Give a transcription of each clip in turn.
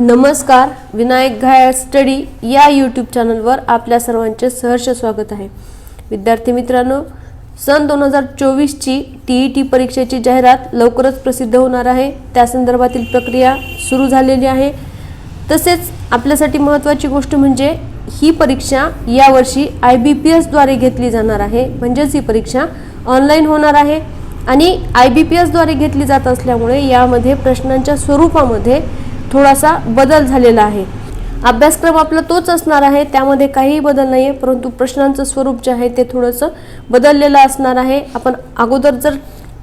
नमस्कार विनायक घायाळ स्टडी या यूट्यूब चॅनलवर आपल्या सर्वांचे सहर्ष स्वागत आहे. विद्यार्थी मित्रांनो सन दोन हजार चोवीसची टी ई टी परीक्षेची जाहिरात लवकरच प्रसिद्ध होणार आहे. त्या संदर्भातील प्रक्रिया सुरू झालेली आहे. तसेच आपल्यासाठी महत्त्वाची गोष्ट म्हणजे ही परीक्षा यावर्षी आय बी पी एसद्वारे घेतली जाणार आहे. म्हणजेच ही परीक्षा ऑनलाईन होणार आहे आणि आय बी पी एसद्वारे घेतली जात असल्यामुळे यामध्ये प्रश्नांच्या स्वरूपामध्ये थोडासा बदल झालेला आहे. अभ्यासक्रम आपला तोच असणार आहे त्यामध्ये काहीही बदल नाही आहे परंतु प्रश्नांचं स्वरूप जे आहे ते थोडंसं बदललेलं असणार आहे. आपण अगोदर जर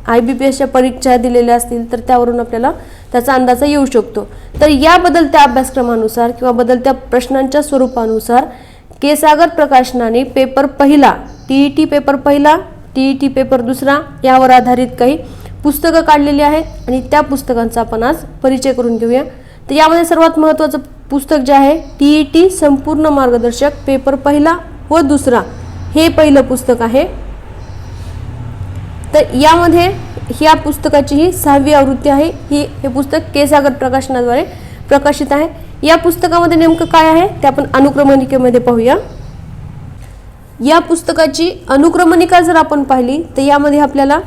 आय बी पी एसच्या परीक्षा दिलेल्या असतील तर त्यावरून आपल्याला त्याचा अंदाज येऊ शकतो. तर या बदलत्या अभ्यासक्रमानुसार किंवा बदलत्या प्रश्नांच्या स्वरूपानुसार केसागर प्रकाशनाने पेपर पहिला टी ई टी पेपर पहिला टी ई टी पेपर दुसरा यावर आधारित काही पुस्तकं काढलेली आहेत. आणि त्या पुस्तकांचा आपण आज परिचय करून घेऊया. तर यामध्ये सर्वात महत्त्वाचं पुस्तक जे आहे टी ई टी संपूर्ण मार्गदर्शक पेपर पहिला व दुसरा हे पहिलं पुस्तक आहे. तर यामध्ये ह्या पुस्तकाची ही सहावी आवृत्ती आहे. ही हे पुस्तक केसागर प्रकाशनाद्वारे प्रकाशित आहे. या पुस्तकामध्ये नेमकं काय आहे ते आपण अनुक्रमणिकेमध्ये पाहूया. या पुस्तकाची अनुक्रमणिका जर आपण पाहिली तर यामध्ये आपल्याला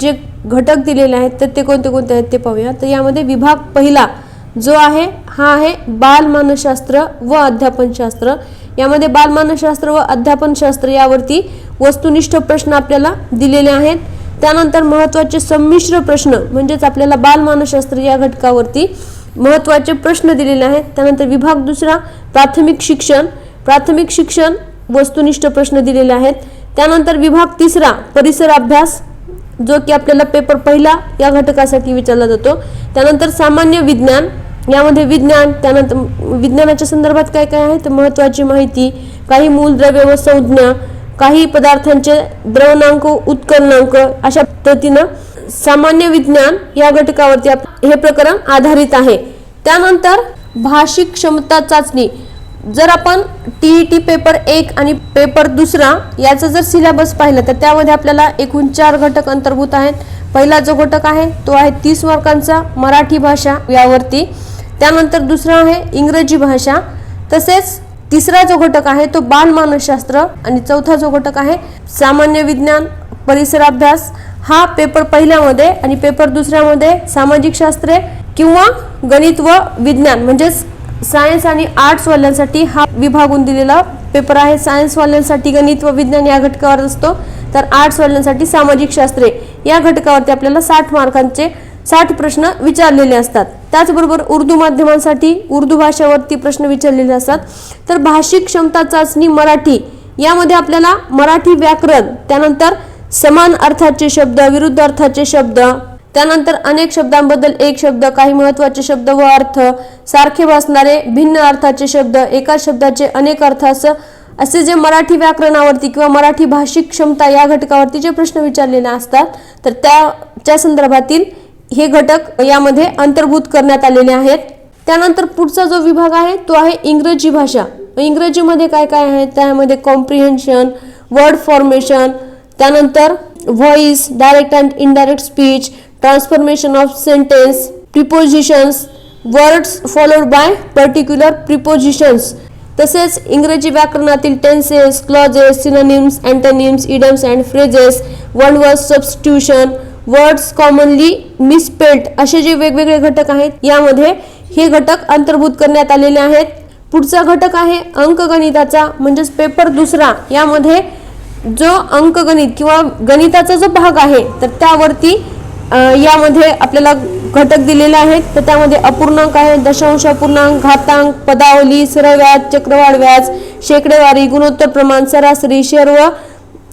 जे घटक दिलेले आहेत तर ते कोणते कोणते आहेत ते पाहूया. तर यामध्ये विभाग पहिला जो आहे हा आहे बालमानसशास्त्र व अध्यापनशास्त्र. यामध्ये बालमानसशास्त्र व अध्यापनशास्त्र यावरती वस्तुनिष्ठ प्रश्न आपल्याला दिलेले आहेत. त्यानंतर महत्त्वाचे संमिश्र प्रश्न म्हणजेच आपल्याला बालमानसशास्त्र या घटकावरती महत्त्वाचे प्रश्न दिलेले आहेत. त्यानंतर विभाग दुसरा प्राथमिक शिक्षण. प्राथमिक शिक्षण वस्तुनिष्ठ प्रश्न दिलेले आहेत. त्यानंतर विभाग तिसरा परिसर अभ्यास जो की आपल्याला पेपर पहिला या घटकासाठी विचारला जातो. त्यानंतर सामान्य विज्ञान यामध्ये विज्ञान त्यानंतर विज्ञानाच्या संदर्भात काय काय आहे? तर महत्त्वाची माहिती काही मूलद्रव्य व संज्ञा काही पदार्थांचे द्रवणांक उत्कलनांक अशा पद्धतीनं सामान्य विज्ञान या घटकावरती हे प्रकरण आधारित आहे. त्यानंतर भाषिक क्षमता चाचणी. जर आपण टी ई टी पेपर एक आणि पेपर दुसरा याचा जर सिलेबस पाहिलं तर त्यामध्ये आपल्याला एकूण चार घटक अंतर्भूत आहेत. पहिला जो घटक आहे तो आहे तीस मार्कांचा मराठी भाषा यावरती. त्यानंतर दुसरा आहे इंग्रजी भाषा. तसेच तिसरा जो घटक आहे तो बालमानसशास्त्र आणि चौथा जो घटक आहे सामान्य विज्ञान परिसर अभ्यास. हा पेपर पहिल्यामध्ये आणि पेपर दुसऱ्यामध्ये सामाजिक शास्त्रे किंवा गणित व विज्ञान म्हणजेच सायन्स आणि आर्ट्स वाल्यांसाठी हा विभागून दिलेला पेपर आहे. सायन्सवाल्यांसाठी गणित व विज्ञान या घटकावर असतो. तर आर्ट्स वाल्यांसाठी सामाजिक शास्त्रे या घटकावरती आपल्याला साठ मार्कांचे साठ प्रश्न विचारलेले असतात. त्याचबरोबर उर्दू माध्यमांसाठी उर्दू भाषेवरती प्रश्न विचारलेले असतात. तर भाषिक क्षमता चाचणी मराठी यामध्ये आपल्याला मराठी व्याकरण त्यानंतर समान अर्थाचे शब्द विरुद्ध अर्थाचे शब्द त्यानंतर अनेक शब्दांबद्दल एक शब्द काही महत्त्वाचे शब्द व अर्थ सारखे भासणारे भिन्न अर्थाचे शब्द एका शब्दाचे अनेक अर्थ असं असे जे मराठी व्याकरणावरती किंवा मराठी भाषिक क्षमता या घटकावरती जे प्रश्न विचारलेले असतात तर त्याच्या संदर्भातील हे घटक यामध्ये अंतर्भूत करण्यात आलेले आहेत. त्यानंतर पुढचा जो विभाग आहे तो आहे इंग्रजी भाषा. इंग्रजीमध्ये काय काय आहे? त्यामध्ये कॉम्प्रिहेन्शन वर्ड फॉर्मेशन त्यानंतर voice direct and indirect speech transformation of sentence prepositions words followed by particular prepositions तसेच इंग्रजी व्याकरणातील tenses clauses synonyms antonyms idioms and phrases one word substitution words commonly misspelt असे जे वेगवेगळे घटक आहेत यामध्ये हे घटक अंतर्भूत करण्यात आलेले आहेत. पुढचा घटक आहे अंकगणिताचा म्हणजेच पेपर दुसरा. यामध्ये जो अंकगणित किंवा गणिताचा जो भाग आहे तर त्यावरती यामध्ये आपल्याला घटक दिलेले आहेत. तर त्यामध्ये अपूर्णांक आहे दशांश अपूर्णांक घातांक पदावली सरळ व्याज चक्रवाढ व्याज शेकडेवारी गुणोत्तर प्रमाण सरासरी शेअर व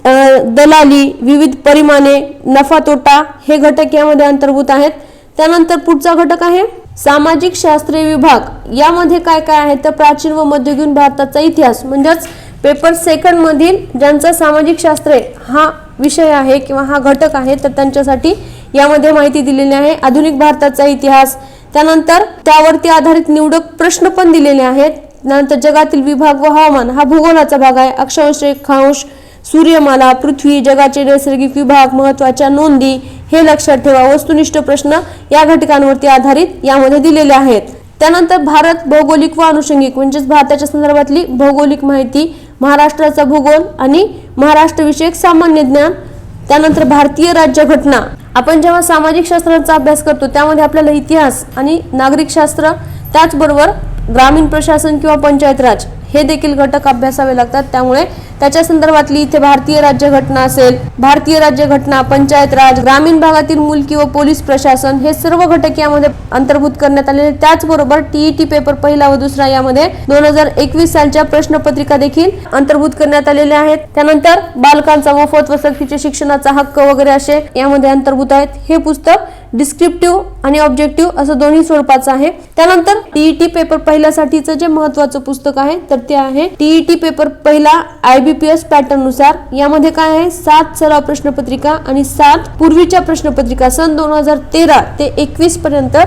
दलाली विविध परिमाणे नफा तोटा हे घटक यामध्ये अंतर्भूत आहेत. त्यानंतर पुढचा घटक आहे सामाजिक शास्त्रीय विभाग. यामध्ये काय काय आहे? तर प्राचीन व मध्ययुगीन भारताचा इतिहास म्हणजेच पेपर सेकंड मधील ज्यांचा सामाजिक शास्त्रे हा विषय आहे किंवा हा घटक आहे तर त्यांच्यासाठी यामध्ये माहिती दिलेली आहे. आधुनिक भारताचा इतिहास. त्यानंतर त्यावरती आधारित निवडक प्रश्न पण दिलेले आहेत. नंतर जगातील विभाग व हवामान हा भूगोलाचा भाग आहे. अक्षांश रेखांश सूर्यमाला पृथ्वी जगाचे नैसर्गिक विभाग महत्त्वाच्या नोंदी हे लक्षात ठेवा. वस्तुनिष्ठ प्रश्न या घटकांवरती आधारित यामध्ये दिलेले आहेत. त्यानंतर भारत भौगोलिक व अनुषंगिक म्हणजेच भारताच्या संदर्भातली भौगोलिक माहिती महाराष्ट्राचा भूगोल आणि महाराष्ट्रविषयक सामान्य ज्ञान त्यानंतर भारतीय राज्यघटना. आपण जेव्हा सामाजिक शास्त्रांचा अभ्यास करतो त्यामध्ये आपल्याला इतिहास आणि नागरिक शास्त्र त्याचबरोबर ग्रामीण प्रशासन किंवा पंचायत राज हे देखील घटक अभ्यासावे लागतात. त्यामुळे त्याच्या संदर्भातली इथे भारतीय राज्यघटना असेल भारतीय राज्यघटना पंचायत राज ग्रामीण भागातील मुलकी व पोलीस प्रशासन हे सर्व घटक यामध्ये अंतर्भूत करण्यात आलेले त्याचबरोबर टीईटी पेपर पहिला व दुसरा यामध्ये दोन हजार एकवीस सालच्या प्रश्नपत्रिका देखील अंतर्भूत करण्यात आलेल्या आहेत. त्यानंतर बालकांचा मोफत व सक्तीच्या शिक्षणाचा हक्क वगैरे असे यामध्ये अंतर्भूत आहेत. हे पुस्तक डिस्क्रिप्टिव्ह आणि ऑब्जेक्टिव्ह असं दोन्ही स्वरूपाचं आहे. त्यानंतर टीईटी पेपर पहिल्यासाठीचं जे महत्वाचं पुस्तक आहे तर ते आहे. टीईटी पेपर पहिला आयबीपीएस पॅटर्ननुसार. यामध्ये काय आहे? सात सराव प्रश्नपत्रिका आणि सात पूर्वीच्या प्रश्नपत्रिका. सन दोन हजार तेरा ते एकवीस पर्यंत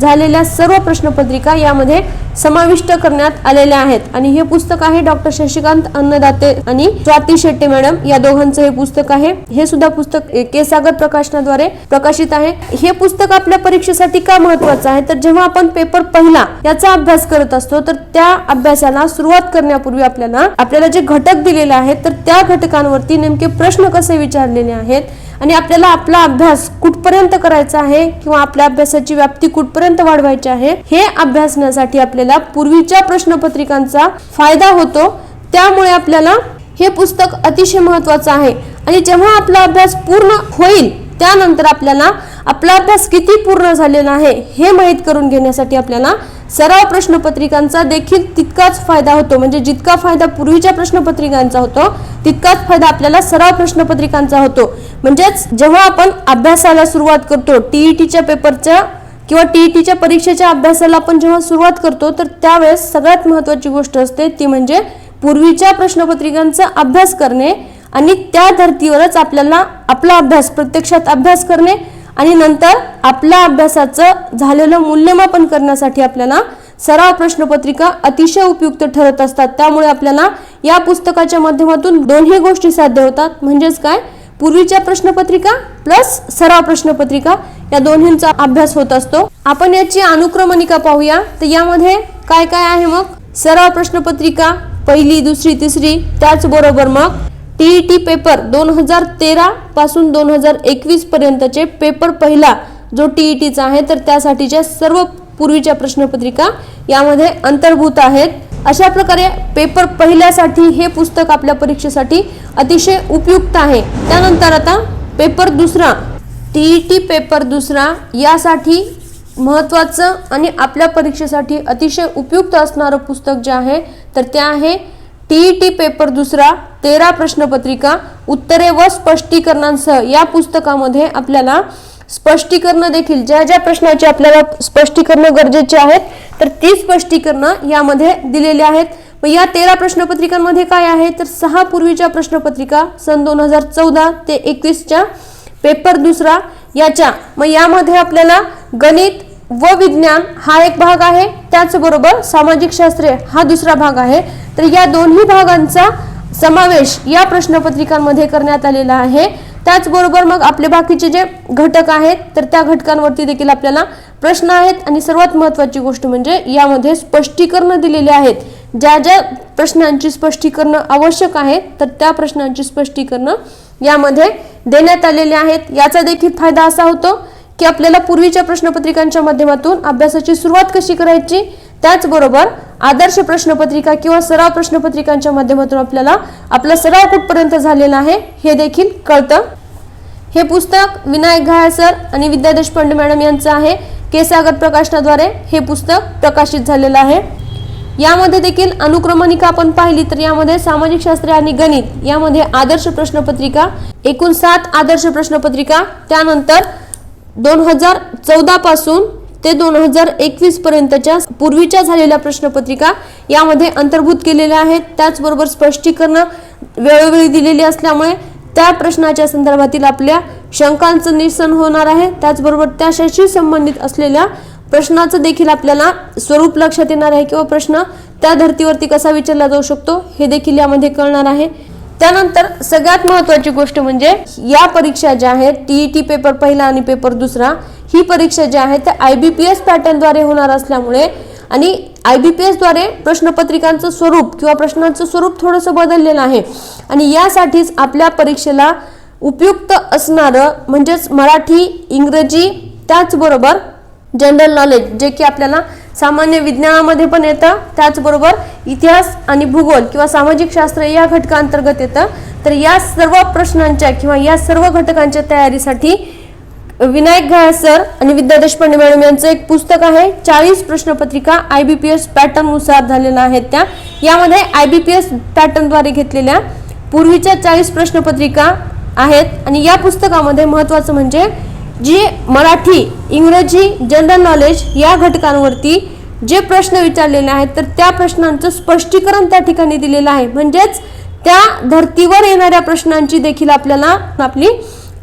झालेल्या सर्व प्रश्नपत्रिका यामध्ये समाविष्ट करण्यात आलेल्या आहेत. आणि हे पुस्तक आहे डॉक्टर शशिकांत अन्नदाते आणि स्वाती शेट्टे मॅडम. या दोघांचं हे पुस्तक आहे. हे सुद्धा पुस्तक केसागर प्रकाशनाद्वारे प्रकाशित आहे. हे पुस्तक आपल्या परीक्षेसाठी का महत्वाचं आहे? तर जेव्हा आपण पेपर पहिला याचा अभ्यास करत असतो तर त्या अभ्यासाला सुरुवात करण्यापूर्वी आपल्याला आपल्याला जे घटक दिलेले आहेत तर त्या घटकांवरती नेमके प्रश्न कसे विचारलेले आहेत? आणि आपल्याला आपला अभ्यास कुठपर्यंत करायचा आहे? किंवा आपल्या अभ्यासाची व्याप्ती कुठपर्यंत वाढवायचे आहे हे अभ्यासण्यासाठी आपल्याला पूर्वीच्या प्रश्नपत्रिकांचा फायदा होतो. त्यामुळे आपल्याला हे पुस्तक अतिशय महत्वाचं आहे. आणि जेव्हा आपला अभ्यास पूर्ण होईल त्यानंतर आपल्याला आपला अभ्यास किती पूर्ण झालेला आहे हे माहीत करून घेण्यासाठी आपल्याला सराव प्रश्नपत्रिकांचा देखील तितकाच फायदा होतो. म्हणजे जितका फायदा पूर्वीच्या प्रश्नपत्रिकांचा होतो तितकाच फायदा आपल्याला सराव प्रश्नपत्रिकांचा होतो. म्हणजेच जेव्हा आपण अभ्यासाला सुरुवात करतो टीईटीच्या पेपरच्या किंवा टीईटीच्या परीक्षेच्या अभ्यासाला आपण जेव्हा सुरुवात करतो तर त्यावेळेस सगळ्यात महत्त्वाची गोष्ट असते ती म्हणजे पूर्वीच्या प्रश्नपत्रिकांचा अभ्यास करणे आणि त्या धर्तीवरच आपल्याला आपला अभ्यास प्रत्यक्षात अभ्यास करणे आणि नंतर आपल्या अभ्यासाचं झालेलं मूल्यमापन करण्यासाठी आपल्याला सराव प्रश्नपत्रिका अतिशय उपयुक्त ठरत असतात. त्यामुळे आपल्याला या पुस्तकाच्या माध्यमातून दोन्ही गोष्टी साध्य होतात. म्हणजेच काय? पूर्वीच्या प्रश्नपत्रिका प्लस सराव प्रश्नपत्रिका या दोन्हींचा अभ्यास होत असतो. आपण याची अनुक्रमणिका पाहूया. तर यामध्ये काय काय आहे मग? सराव प्रश्नपत्रिका पहिली दुसरी तिसरी त्याचबरोबर मग टीईटी पेपर दोन हजार तेरा पासून दोन हजार एकवीस पर्यंतचे पेपर पहिला जो टीईटीचा आहे तर त्यासाठीच्या सर्व पूर्वीच्या प्रश्नपत्रिका यामध्ये अंतर्भूत आहेत. अशा प्रकारे पेपर पहिल्यासाठी हे पुस्तक आपल्या परीक्षेसाठी अतिशय उपयुक्त आहे. त्यानंतर आता पेपर दुसरा ई टी पेपर दुसरा यासाठी महत्त्वाचं आणि आपल्या परीक्षेसाठी अतिशय उपयुक्त असणारं पुस्तक जे आहे तर ते आहे टी टी पेपर दुसरा तेरा प्रश्नपत्रिका उत्तरे व स्पष्टीकरणांसह या पुस्तकामध्ये आपल्याला स्पष्टीकरणं देखील ज्या ज्या प्रश्नाची आपल्याला स्पष्टीकरणं गरजेचे आहेत तर ती स्पष्टीकरणं यामध्ये दिलेली आहेत. मग या तेरा प्रश्नपत्रिकांमध्ये काय आहे? तर सहा पूर्वीच्या प्रश्नपत्रिका सन दोन हजार चौदा ते एकवीसच्या पेपर दुसरा याच्या. मग यामध्ये आपल्याला गणित व विज्ञान हा एक भाग आहे. त्याचबरोबर सामाजिक शास्त्रे हा दुसरा भाग आहे. तर या दोन्ही भागांचा समावेश या प्रश्नपत्रिकांमध्ये करण्यात आलेला आहे. त्याचबरोबर मग आपले बाकीचे जे घटक आहेत तर त्या घटकांवरती देखील आपल्याला प्रश्न आहेत. आणि सर्वात महत्त्वाची गोष्ट म्हणजे यामध्ये स्पष्टीकरणं दिलेली आहेत. ज्या ज्या प्रश्नांची स्पष्टीकरणं आवश्यक आहेत तर त्या प्रश्नांची स्पष्टीकरणं यामध्ये देण्यात आलेले आहेत. याचा देखील फायदा असा होतो की आपल्याला पूर्वीच्या प्रश्नपत्रिकांच्या माध्यमातून अभ्यासाची सुरुवात कशी करायची त्याचबरोबर आदर्श प्रश्नपत्रिका किंवा सराव प्रश्नपत्रिकांच्या माध्यमातून आपल्याला आपला सराव कुठपर्यंत झालेला आहे हे देखील कळतं. हे पुस्तक विनायक घाया सर आणि विद्या देशपांडे मॅडम यांचं आहे. के सागर प्रकाशनाद्वारे हे पुस्तक प्रकाशित झालेलं आहे. यामध्ये देखील अनुक्रमणिका आपण पाहिली. तर यामध्ये सामाजिक शास्त्र आणि गणित यामध्ये आदर्श प्रश्नपत्रिका एकूण सात आदर्श प्रश्नपत्रिका त्यानंतर दोन हजार चौदा पासून ते दोन हजार एकवीस पर्यंतच्या पूर्वीच्या झालेल्या प्रश्नपत्रिका यामध्ये अंतर्भूत केलेल्या आहेत. त्याचबरोबर स्पष्टीकरण वेळोवेळी दिलेली असल्यामुळे त्या प्रश्नाच्या संदर्भातील आपल्या शंकांचं निरसन होणार आहे. त्याचबरोबर त्याच्याशी संबंधित असलेल्या प्रश्नाचं देखील आपल्याला स्वरूप लक्षात येणार आहे किंवा प्रश्न त्या धर्तीवरती कसा विचारला जाऊ शकतो हे देखील यामध्ये कळणार आहे. त्यानंतर सगळ्यात महत्त्वाची गोष्ट म्हणजे या परीक्षा ज्या आहेत टीईटी पेपर पहिला आणि पेपर दुसरा ही परीक्षा ज्या आहे त्या आय बी पी एस पॅटर्नद्वारे होणार असल्यामुळे आणि आय बी पी एसद्वारे प्रश्नपत्रिकांचं स्वरूप किंवा प्रश्नांचं स्वरूप थोडंसं बदललेलं आहे. आणि यासाठीच आपल्या परीक्षेला उपयुक्त असणारं म्हणजेच मराठी इंग्रजी त्याचबरोबर जनरल नॉलेज जे की आपल्याला सामान्य विज्ञानामध्ये पण येतं. त्याचबरोबर इतिहास आणि भूगोल किंवा सामाजिक शास्त्र या घटकांतर्गत येतं. तर या सर्व प्रश्नांच्या किंवा या सर्व घटकांच्या तयारीसाठी विनायक घाय सर आणि विद्या देशपांडे मॅडम यांचं एक पुस्तक आहे. चाळीस प्रश्नपत्रिका आय बी पी एस पॅटर्ननुसार झालेल्या आहेत त्या. यामध्ये आय बी पी एस पॅटर्नद्वारे घेतलेल्या पूर्वीच्या चाळीस प्रश्नपत्रिका आहेत. आणि या पुस्तकामध्ये महत्त्वाचं म्हणजे जी मराठी इंग्रजी जनरल नॉलेज या घटकांवरती जे प्रश्न विचारलेले आहेत तर त्या प्रश्नांचं स्पष्टीकरण त्या ठिकाणी दिलेलं आहे. म्हणजेच त्या धर्तीवर येणाऱ्या प्रश्नांची देखील आपल्याला आपली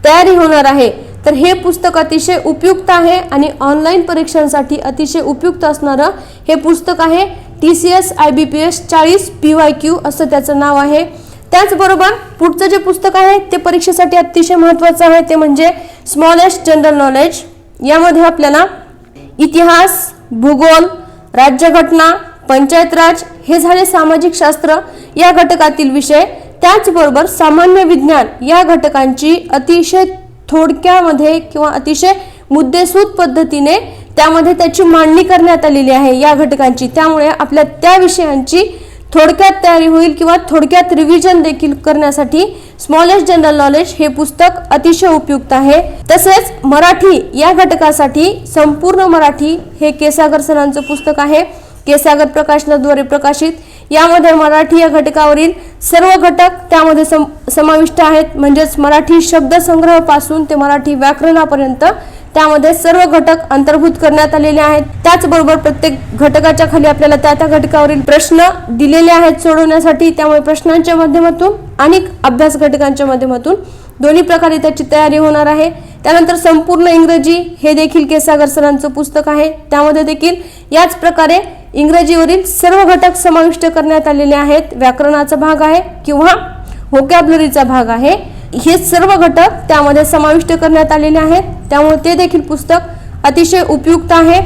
तयारी होणार आहे. तर हे पुस्तक अतिशय उपयुक्त आहे आणि ऑनलाईन परीक्षांसाठी अतिशय उपयुक्त असणारं हे पुस्तक आहे T C S I B P S चाळीस पी वाय क्यू असं त्याचं नाव आहे. त्याचबरोबर पुढचं जे पुस्तक आहे ते परीक्षेसाठी अतिशय महत्त्वाचं आहे. ते म्हणजे स्मॉलेस्ट जनरल नॉलेज यामध्ये आपल्याला इतिहास भूगोल राज्यघटना पंचायत राज हे झाले सामाजिक शास्त्र. या घटकातील विषय त्याचबरोबर सामान्य विज्ञान या घटकांची अतिशय थोडक्यामध्ये किंवा अतिशय मुद्देसूद पद्धतीने त्यामध्ये त्याची मांडणी करण्यात आलेली आहे या घटकांची. त्यामुळे आपल्या त्या विषयांची थोडक्यात तयारी होईल किंवा थोडक्यात रिव्हिजन देखील करण्यासाठी स्मॉलेस्ट जनरल नॉलेज हे पुस्तक अतिशय उपयुक्त आहे. तसेच मराठी या घटकासाठी संपूर्ण मराठी हे केसागर सरांचं पुस्तक आहे. केसागर प्रकाशनाद्वारे प्रकाशित. यामध्ये मराठी या घटकावरील सर्व घटक त्यामध्ये सम समाविष्ट आहेत. म्हणजेच मराठी शब्दसंग्रहापासून ते मराठी व्याकरणापर्यंत त्यामध्ये सर्व घटक अंतर्भूत करण्यात आलेले आहेत. त्याचबरोबर प्रत्येक घटकाच्या खाली आपल्याला त्या त्या घटकावरील प्रश्न दिलेले आहेत सोडवण्यासाठी. त्यामुळे प्रश्नांच्या माध्यमातून आणि अभ्यास घटकांच्या माध्यमातून दोन्ही प्रकारे त्याची तयारी होणार आहे. त्यानंतर संपूर्ण इंग्रजी हे देखील केसागर सरांचं पुस्तक आहे. त्यामध्ये देखील याच प्रकारे इंग्रजीवरील सर्व घटक समाविष्ट करण्यात आलेले आहेत. व्याकरणाचा भाग आहे किंवा व्होकॅबलरीचा भाग आहे. हे सर्व घटक त्यामध्ये समाविष्ट करण्यात आलेले आहेत. त्यामुळे ते देखील पुस्तक अतिशय उपयुक्त आहे.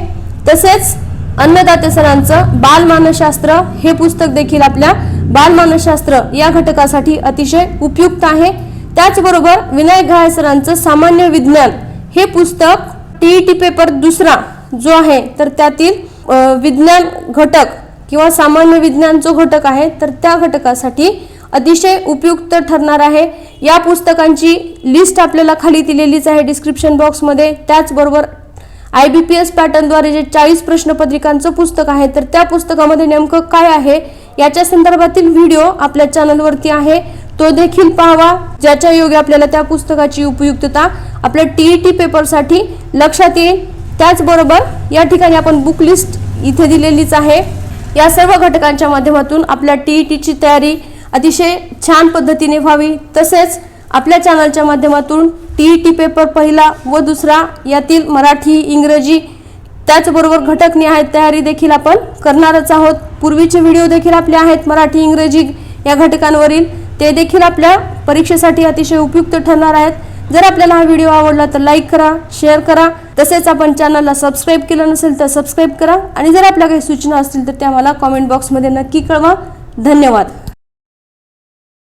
तसेच अन्नदाते सरांचं बालमानसशास्त्र हे पुस्तक देखील आपल्या बालमानसशास्त्र या घटकासाठी अतिशय उपयुक्त आहे. त्याचबरोबर विनायक घाय सरांचं सामान्य विज्ञान हे पुस्तक टीईटी पेपर दुसरा जो आहे तर त्यातील विज्ञान घटक किंवा सामान्य विज्ञान जो घटक आहे तर त्या घटकासाठी अतिशय उपयुक्त ठरणार आहे. या पुस्तकांची लिस्ट आपल्याला खाली दिलेलीच आहे डिस्क्रिप्शन बॉक्समध्ये त्याचबरोबर आय बी पी एस पॅटर्नद्वारे जे चाळीस प्रश्नपत्रिकांचं पुस्तक आहे तर त्या पुस्तकामध्ये नेमकं काय आहे? याच्या संदर्भातील व्हिडिओ आपल्या चॅनलवरती आहे. तो देखील पाहावा. ज्याच्या योगे आपल्याला त्या पुस्तकाची उपयुक्तता आपल्या टी ई टी पेपरसाठी लक्षात येईल. त्याचबरोबर या ठिकाणी आपण बुक लिस्ट इथे दिलेलीच आहे. या सर्व घटकांच्या माध्यमातून आपल्या टी ई टीची तयारी अतिशय छान पद्धतीने व्हावी. तसेच आपल्या चॅनलच्या माध्यमातून टी ई टी पेपर पहिला व दुसरा यातील मराठी इंग्रजी त्याचबरोबर घटकनिहाय तयारी देखील आपण करणारच आहोत. पूर्वीचे व्हिडिओ देखील आपले आहेत मराठी इंग्रजी या घटकांवरील. ते देखील आपल्या परीक्षेसाठी अतिशय उपयुक्त ठरणार आहेत. जर आपल्याला हा व्हिडिओ आवडला तर लाईक करा शेअर करा. तसेच आपण चॅनलला सबस्क्राईब केलं नसेल तर सबस्क्राईब करा. आणि जर आपल्या काही सूचना असतील तर त्या मला कॉमेंट बॉक्समध्ये नक्की कळवा. धन्यवाद.